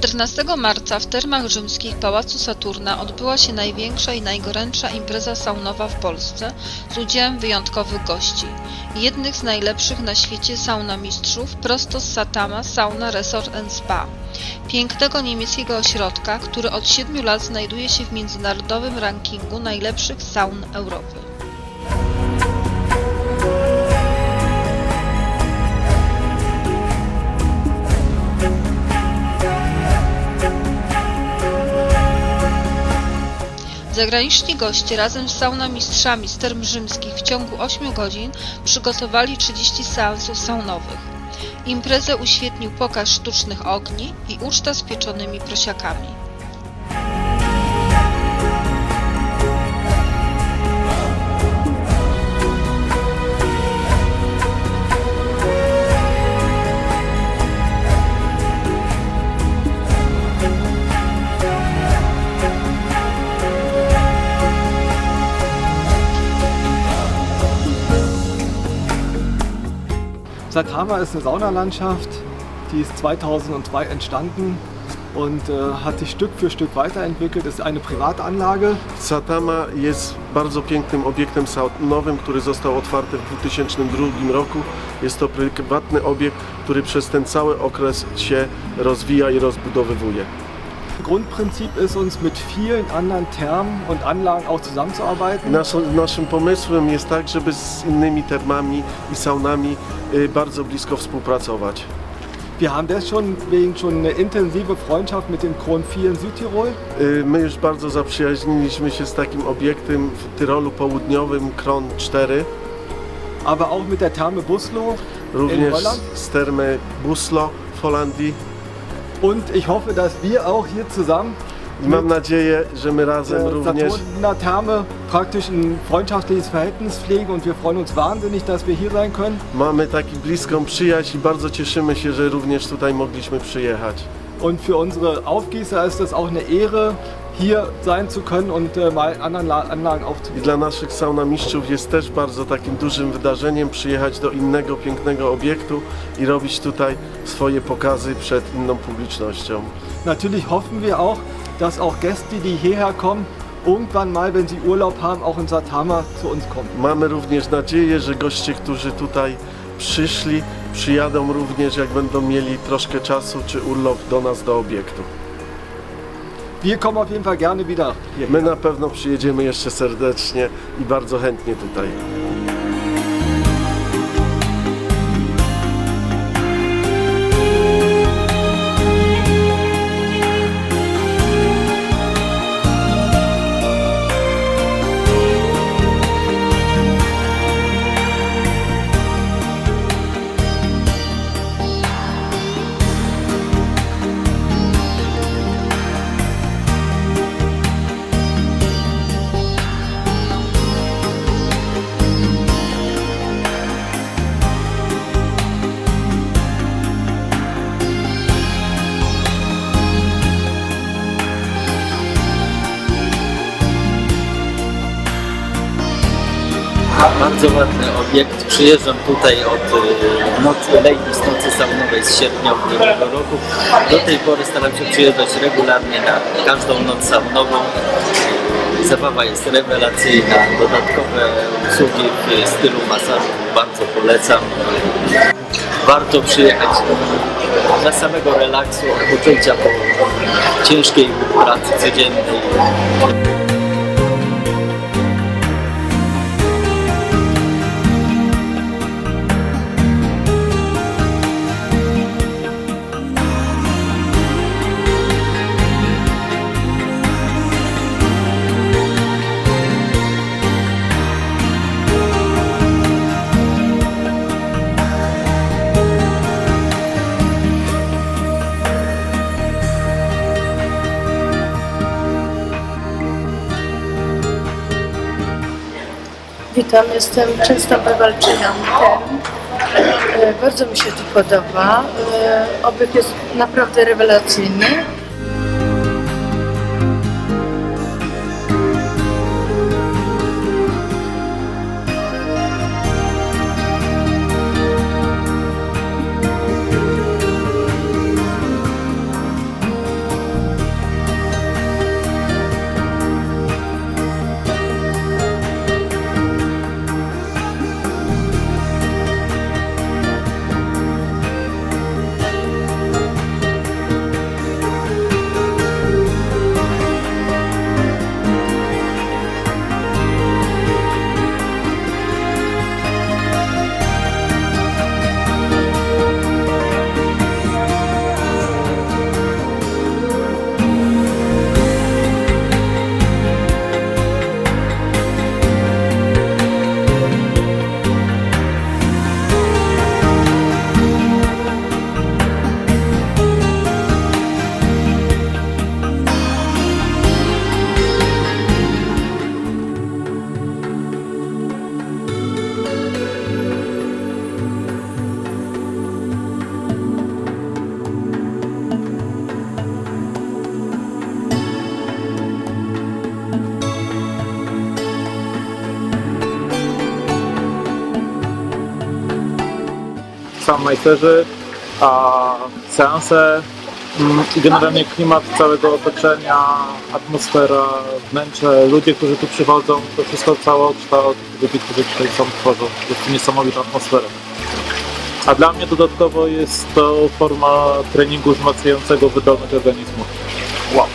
14 marca w termach rzymskich Pałacu Saturna odbyła się największa i najgorętsza impreza saunowa w Polsce z udziałem wyjątkowych gości. Jednych z najlepszych na świecie saunamistrzów prosto z Satama Sauna Resort Spa. Pięknego niemieckiego ośrodka, który od 7 lat znajduje się w międzynarodowym rankingu najlepszych saun Europy. Zagraniczni goście razem z saunamistrzami z term rzymskich w ciągu 8 godzin przygotowali 30 seansów saunowych. Imprezę uświetnił pokaz sztucznych ogni i uczta z pieczonymi prosiakami. Satama ist eine Saunalandschaft, die ist 2002 entstanden und äh, hat sich Stück für Stück weiterentwickelt. Es ist eine Privatanlage. Satama jest bardzo pięknym obiektem saunowym, który został otwarty w 2002 roku. Jest to prywatny obiekt, który przez ten cały okres się rozwija i rozbudowywuje. Grundprinzip ist uns mit vielen anderen Thermen und Anlagen auch zusammenzuarbeiten. Naszym, naszym pomysłem jest tak, żeby z innymi termami i saunami y, bardzo blisko współpracować. Wir haben deswegen schon eine intensive Freundschaft mit dem Kron 4 in Südtirol. Y, My już bardzo zaprzyjaźniliśmy się z takim obiektem w Tyrolu Południowym, Kron 4, aber auch mit der Therme Buslo in również Holland. z termy Buslo w Holandii. Und ich hoffe, dass wir auch hier zusammen I mam nadzieję, że my razem der również Saturner Therme praktisch ein freundschaftliches Verhältnis pflegen und wir freuen uns wahnsinnig, dass wir hier sein können. mamy taki bliską przyjaźń i bardzo cieszymy się, że również tutaj mogliśmy przyjechać. Und für unsere Aufgießer ist es auch eine Ehre, hier sein zu können und äh, mal anderen La Anlagen I dla naszych saunamistrzów jest też bardzo takim dużym wydarzeniem przyjechać do innego pięknego obiektu i robić tutaj swoje pokazy przed inną publicznością. Natürlich hoffen wir auch, dass auch Gäste, die hierher kommen, irgendwann mal, wenn sie Urlaub haben, auch in Satama zu uns kommen. Mamy również nadzieję, że goście, którzy tutaj przyszli, przyjadą również jak będą mieli troszkę czasu czy urlop do nas do obiektu. Wir kommen auf jeden Fall gerne wieder. My na pewno przyjedziemy jeszcze serdecznie i bardzo chętnie tutaj. Bardzo ładny obiekt. Przyjeżdżam tutaj od y, nocy, Ladies Nocy Saunowej z sierpnia ubiegłego roku. Do tej pory staram się przyjeżdżać regularnie na każdą noc saunową. Zabawa jest rewelacyjna, dodatkowe usługi w stylu masażu bardzo polecam. Warto przyjechać dla samego relaksu, odpoczęcia po ciężkiej pracy codziennej. Witam, jestem często bywalczynią term. E, Bardzo mi się tu podoba. E, Obiekt jest naprawdę rewelacyjny. Sam majsterzy, a seanse mm, i generalnie klimat całego otoczenia, atmosfera, wnętrze, ludzie, którzy tu przychodzą, to wszystko całokształt ludzi, którzy tutaj są, tworzą. Jest to niesamowita atmosfera. A dla mnie dodatkowo jest to forma treningu wzmacniającego wydolność organizmu. Wow.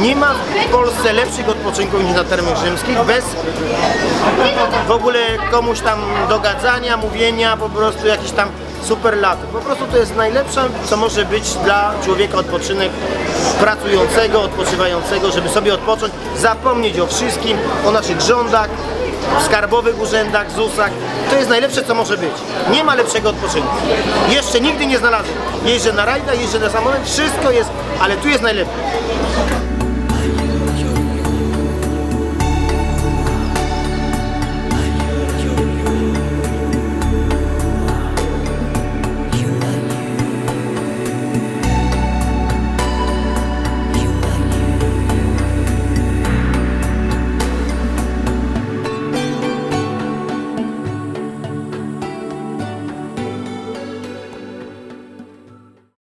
Nie ma w Polsce lepszych odpoczynków niż na termach rzymskich, bez w ogóle komuś tam dogadzania, mówienia, po prostu jakiś tam super lato. Po prostu to jest najlepsze, co może być dla człowieka odpoczynek pracującego, odpoczywającego, żeby sobie odpocząć, zapomnieć o wszystkim, o naszych rządach, skarbowych urzędach, ZUS-ach. To jest najlepsze, co może być. Nie ma lepszego odpoczynku. Jeszcze nigdy nie znalazłem. Jeżdżę na rajdach, jeżdżę na samolot, wszystko jest, ale tu jest najlepiej.